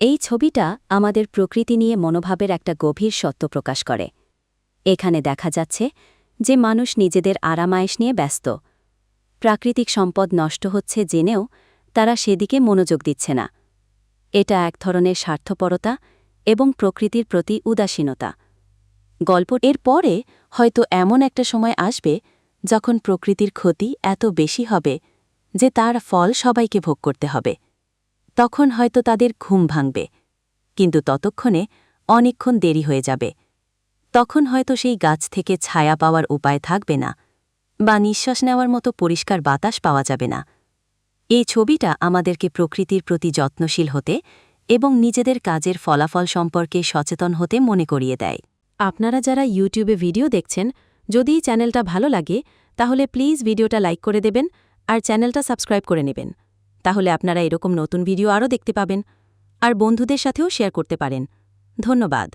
এই ছবিটা আমাদের প্রকৃতি নিয়ে মনোভাবের একটা গভীর সত্য প্রকাশ করে। এখানে দেখা যাচ্ছে যে মানুষ নিজেদের আরামায়েশ নিয়ে ব্যস্ত। প্রাকৃতিক সম্পদ নষ্ট হচ্ছে জেনেও তারা সেদিকে মনোযোগ দিচ্ছে না। এটা এক ধরনের স্বার্থপরতা এবং প্রকৃতির প্রতি উদাসীনতা। গল্প এর পরে হয়তো এমন একটা সময় আসবে যখন প্রকৃতির ক্ষতি এত বেশি হবে যে তার ফল সবাইকে ভোগ করতে হবে। তখন হয়তো তাদের ঘুম ভাঙবে। কিন্তু ততক্ষণে অনেকক্ষণ দেরি হয়ে যাবে। তখন হয়তো সেই গাছ থেকে ছায়া পাওয়ার উপায় থাকবে না বা নিঃশ্বাস নেওয়ার মতো পরিষ্কার বাতাস পাওয়া যাবে না। এই ছবিটা আমাদেরকে প্রকৃতির প্রতি যত্নশীল হতে এবং নিজেদের কাজের ফলাফল সম্পর্কে সচেতন হতে মনে করিয়ে দেয়। আপনারা যারা ইউটিউবে ভিডিও দেখছেন, যদি চ্যানেলটা ভালো লাগে, তাহলে প্লিজ ভিডিওটা লাইক করে দেবেন আর চ্যানেলটা সাবস্ক্রাইব করে নেবেন। তাহলে আপনারা এরকম নতুন ভিডিও আরও দেখতে পাবেন। আর বন্ধুদের সাথেও শেয়ার করতে পারেন। ধন্যবাদ।